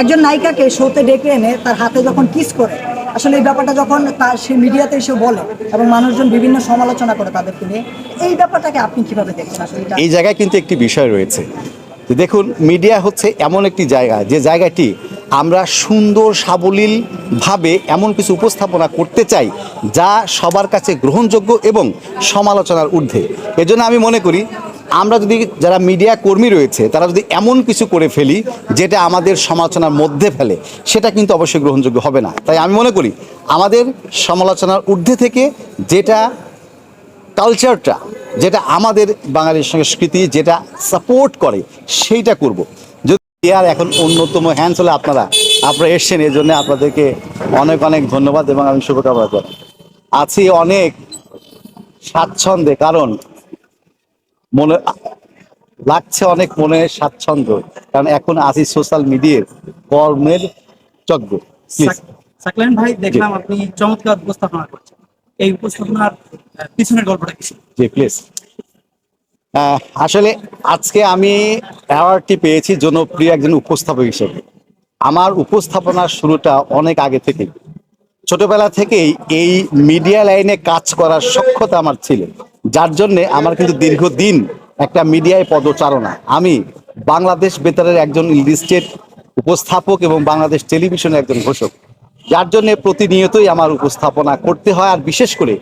একজন নায়িকাকে শোতে ডেকে এনে তার হাতে যখন কিস করে, আসলে এই ব্যাপারটা যখন তার সে মিডিয়াতে এসে বলে এবং মানুষজন বিভিন্ন সমালোচনা করে তাদেরকে নিয়ে, এই ব্যাপারটাকে আপনি কীভাবে দেখছেন? আসলে এই জায়গায় কিন্তু একটি বিষয় রয়েছে দেখুন, মিডিয়া হচ্ছে এমন একটি জায়গা, যে জায়গাটি আমরা সুন্দর সাবলীলভাবে এমন কিছু উপস্থাপনা করতে চাই যা সবার কাছে গ্রহণযোগ্য এবং সমালোচনার ঊর্ধ্বে। এজন্য আমি মনে করি আমরা যদি যারা মিডিয়া কর্মী রয়েছে, তারা যদি এমন কিছু করে ফেলি যেটা আমাদের সমালোচনার মধ্যে ফেলে, সেটা কিন্তু অবশ্যই গ্রহণযোগ্য হবে না। তাই আমি মনে করি, আমাদের সমালোচনার ঊর্ধ্বে থেকে যেটা কালচারটা যেটা আমাদের বাঙালির সংস্কৃতি, যেটা সাপোর্ট করে, সেইটা করব। যদি এর এখন অন্যতম হ্যান্ড হলে আপনারা আপনারা এসছেন, এই জন্য আপনাদেরকে অনেক অনেক ধন্যবাদ এবং আমি শুভকামনা করি আছি অনেক স্বাচ্ছন্দ্যে, কারণ মনে লাগছে অনেক মনে স্বাচ্ছন্দ্য কারণ এখন আছি সোশ্যাল মিডিয়ার কর্মের যজ্ঞ প্লিজ সাক- সাকলাইন ভাই দেখলাম আপনি চমৎকার উপস্থাপনা করছেন। এই উপস্থাপনার পিছনের গল্পটা কি জি প্লিজ আসলে আজকে আমি অ্যাওয়ার্ডটি পেয়েছি জনপ্রিয় একজন উপস্থাপক হিসেবে। আমার উপস্থাপনার শুরুটা অনেক আগে থেকে ছোটবেলা থেকেই এই মিডিয়া লাইনে কাজ করার সক্ষতা আমার ছিল। যার জন্যে আমার কিন্তু দীর্ঘদিন একটা মিডিয়ায় পদচারণা। আমি বাংলাদেশ বেতারের একজন লিস্টেড উপস্থাপক এবং বাংলাদেশ টেলিভিশনের একজন ঘোষক। যার জন্য প্রতিনিয়তই আমার উপস্থাপনা করতে হয় আর বিশেষ করে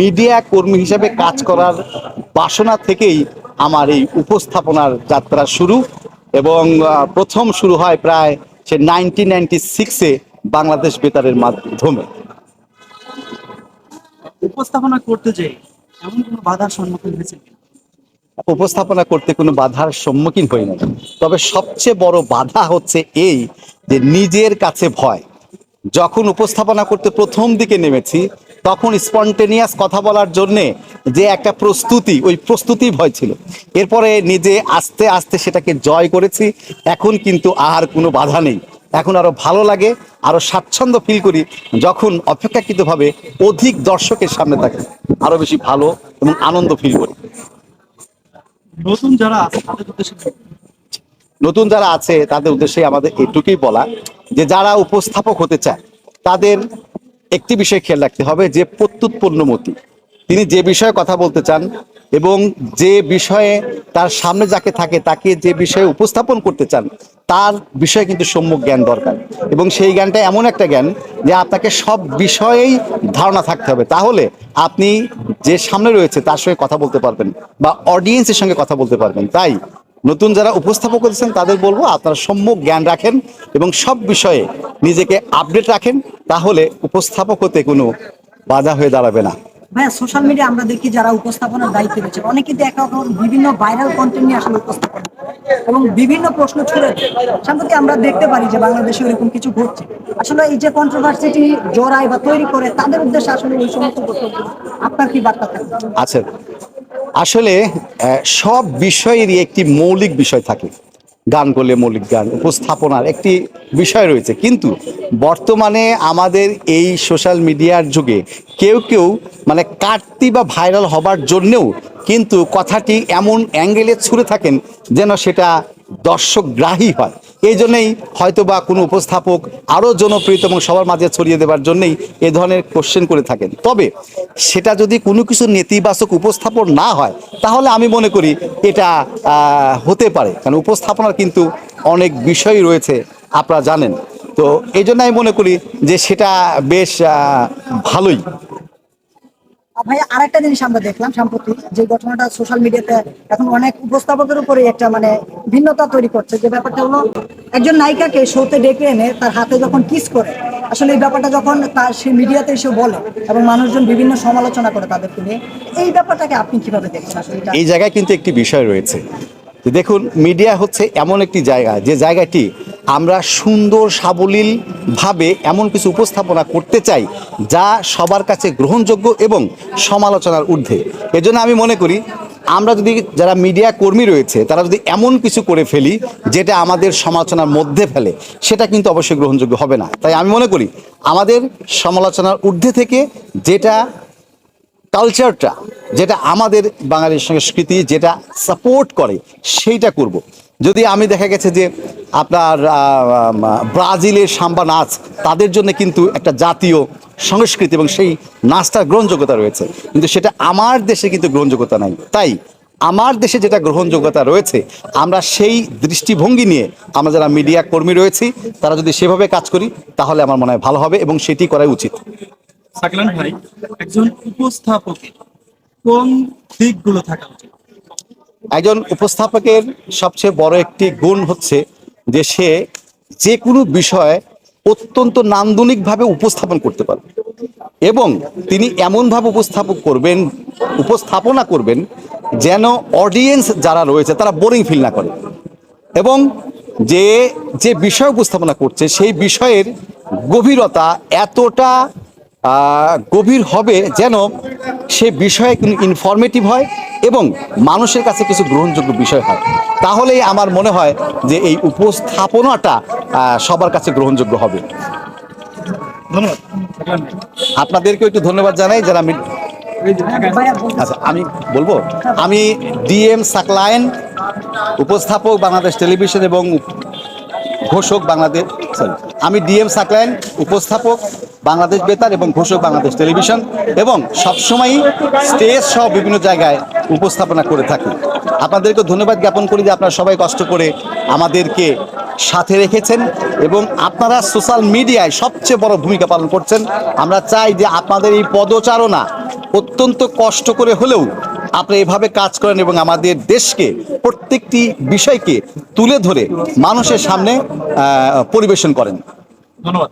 মিডিয়া কর্মী হিসেবে কাজ করার বাসনা থেকেই আমার এই উপস্থাপনার যাত্রা শুরু এবং প্রথম শুরু হয় প্রায় সে নাইনটিন নাইনটি সিক্সে বাংলাদেশ বেতারের মাধ্যমে। উপস্থাপনা করতে যে এমন বাধার সম্মুখীন উপস্থাপনা করতে কোনো বাধার সম্মুখীন হই না তবে সবচেয়ে বড় বাধা হচ্ছে এই যে নিজের কাছে ভয়। যখন উপস্থাপনা করতে প্রথম দিকে নেমেছি, তখন স্পন্টেনিয়াস কথা বলার জন্যে যে একটা প্রস্তুতি, ওই প্রস্তুতি ভয় ছিল। এরপরে নিজে আস্তে আস্তে সেটাকে জয় করেছি। এখন কিন্তু আর কোনো বাধা নেই। এখন আরও ভালো লাগে আরও স্বাচ্ছন্দ্য ফিল করি যখন অপেক্ষাকৃতভাবে অধিক দর্শকের সামনে থাকে আরও বেশি ভালো এবং আনন্দ ফিল করি। নতুন যারা নতুন যারা আছে তাদের উদ্দেশ্যে আমাদের এটুকুই বলা যে যারা উপস্থাপক হতে চায় তাদের একটি বিষয় খেয়াল রাখতে হবে যে প্রত্যুৎপন্নমতি। তিনি যে বিষয়ে কথা বলতে চান এবং যে বিষয়ে তার সামনে যাকে থাকে তাকে যে বিষয়ে উপস্থাপন করতে চান, তার বিষয়ে কিন্তু সম্যক জ্ঞান দরকার। এবং সেই জ্ঞানটা এমন একটা জ্ঞান যে আপনাকে সব বিষয়েই ধারণা থাকতে হবে। তাহলে আপনি যে সামনে রয়েছে তার সঙ্গে কথা বলতে পারবেন বা অডিয়েন্সের সঙ্গে কথা বলতে পারবেন। তাই নতুন যারা উপস্থাপক হচ্ছেন তাদের বলব, আপনারা সম্যক জ্ঞান রাখেন এবং সব বিষয়ে নিজেকে আপডেট রাখেন। তাহলে উপস্থাপক হতে কোনো বাধা হয়ে দাঁড়াবে না। ভাইয়া সোশ্যাল মিডিয়া আমরা দেখি যারা উপস্থাপনার দায়িত্বে রয়েছে। অনেকে একে অপর বিভিন্ন ভাইরাল কন্টেন্ট নিয়ে আসলে উপস্থাপন এবং বিভিন্ন প্রশ্ন ছুড়ে। সম্প্রতি আমরা দেখতে পারি যে বাংলাদেশে এরকম কিছু ঘটছে। আসলে এই যে কন্ট্রোভার্সিটি জড়ায় বা তৈরি করে, তাদের উদ্দেশ্যে আসলে ওই সমস্ত আপনার কি বার্তা থাকবে আচ্ছা। আসলে সব বিষয়েরই একটি মৌলিক বিষয় থাকে। গান করলে মৌলিক গান, উপস্থাপনার একটি বিষয় রয়েছে। কিন্তু বর্তমানে আমাদের এই সোশ্যাল মিডিয়ার যুগে কেউ কেউ মানে কাটতি বা ভাইরাল হবার জন্যেও কিন্তু কথাটি এমন অ্যাঙ্গেলে ছুঁড়ে থাকেন যেন সেটা দর্শকগ্রাহী হয়। এই জন্যেই হয়তো বা কোনো উপস্থাপক আরও জনপ্রিয় এবং সবার মাঝে ছড়িয়ে দেওয়ার জন্যই এ ধরনের কোশ্চেন করে থাকেন। তবে সেটা যদি কোনো কিছু নেতিবাচক উপস্থাপন না হয়, তাহলে আমি মনে করি এটা হতে পারে। কারণ উপস্থাপনার কিন্তু অনেক বিষয় রয়েছে, আপনারা জানেন। তো এই জন্য আমি মনে করি যে সেটা বেশ ভালোই। ভাই আরেকটা জিনিস আমরা দেখলাম সম্প্রতি, যে ঘটনাটা সোশ্যাল মিডিয়াতে এখন অনেক উপস্থাপকের উপরে একটা মানে ভিন্নতা তৈরি করছে, যে ব্যাপারটা হলো একজন নায়িকাকে শোতে ডেকে এনে তার হাতে যখন কিস করে, আসলে এই ব্যাপারটা যখন তার সে মিডিয়াতে এসে বলে এবং মানুষজন বিভিন্ন সমালোচনা করে তাদেরকে নিয়ে, এই ব্যাপারটাকে আপনি কীভাবে দেখছেন আসলে এই জায়গায় কিন্তু একটি বিষয় রয়েছে দেখুন মিডিয়া হচ্ছে এমন একটি জায়গা, যে জায়গাটি আমরা সুন্দর সাবলীলভাবে এমন কিছু উপস্থাপনা করতে চাই যা সবার কাছে গ্রহণযোগ্য এবং সমালোচনার ঊর্ধ্বে। এজন্য আমি মনে করি, আমরা যদি যারা মিডিয়া কর্মী রয়েছে, তারা যদি এমন কিছু করে ফেলি যেটা আমাদের সমালোচনার মধ্যে ফেলে, সেটা কিন্তু অবশ্যই গ্রহণযোগ্য হবে না। তাই আমি মনে করি, আমাদের সমালোচনার ঊর্ধ্বে থেকে যেটা কালচারটা, যেটা আমাদের বাঙালির সংস্কৃতি, যেটা সাপোর্ট করে, সেইটা করব। যদি আমি দেখা গেছে যে আপনার ব্রাজিলের সাম্বা নাচ তাদের জন্য কিন্তু একটা জাতীয় সংস্কৃতি এবং সেই নাচটার গ্রহণযোগ্যতা রয়েছে। কিন্তু সেটা আমার দেশে কিন্তু গ্রহণযোগ্যতা নাই। তাই আমার দেশে যেটা গ্রহণযোগ্যতা রয়েছে আমরা সেই দৃষ্টিভঙ্গি নিয়ে আমরা যারা মিডিয়া কর্মী রয়েছি তারা যদি সেভাবে কাজ করি তাহলে আমার মনে হয় ভালো হবে এবং সেটি করাই উচিত। সাকলান ভাই একজন উপস্থাপকের কোন দিকগুলো থাকা উচিত? একজন উপস্থাপকের সবচেয়ে বড় একটি গুণ হচ্ছে যে সে যে কোনো বিষয় অত্যন্ত নান্দনিকভাবে উপস্থাপন করতে পারবে। এবং তিনি এমনভাবে উপস্থাপক করবেন, উপস্থাপনা করবেন যেন অডিয়েন্স যারা রয়েছে তারা বোরিং ফিল না করে। এবং যে যে বিষয় উপস্থাপনা করছে সেই বিষয়ের গভীরতা এতটা গভীর হবে যেন সে বিষয়ে ইনফরমেটিভ হয় এবং মানুষের কাছে কিছু গ্রহণযোগ্য বিষয় হয়। তাহলেই আমার মনে হয় যে এই উপস্থাপনাটা সবার কাছে গ্রহণযোগ্য হবে। ধন্যবাদ। আপনাদেরকেও একটু ধন্যবাদ জানাই যারা আচ্ছা আমি বলব, আমি ডিএম সাকলায়েন, উপস্থাপক বাংলাদেশ টেলিভিশন এবং ঘোষক বাংলাদেশ সরি আমি ডিএম সাকলায়েন, উপস্থাপক বাংলাদেশ বেতার এবং ঘোষক বাংলাদেশ টেলিভিশন এবং সবসময়ই স্টেজ সহ বিভিন্ন জায়গায় উপস্থাপনা করে থাকি। আপনাদেরকে ধন্যবাদ জ্ঞাপন করি যে আপনারা সবাই কষ্ট করে আমাদেরকে সাথে রেখেছেন এবং আপনারা সোশ্যাল মিডিয়ায় সবচেয়ে বড় ভূমিকা পালন করছেন। আমরা চাই যে আপনাদের এই পদচারণা অত্যন্ত কষ্ট করে হলেও আপনি এভাবে কাজ করেন এবং আমাদের দেশকে, প্রত্যেকটি বিষয়কে তুলে ধরে মানুষের সামনে পরিবেশন করেন। ধন্যবাদ।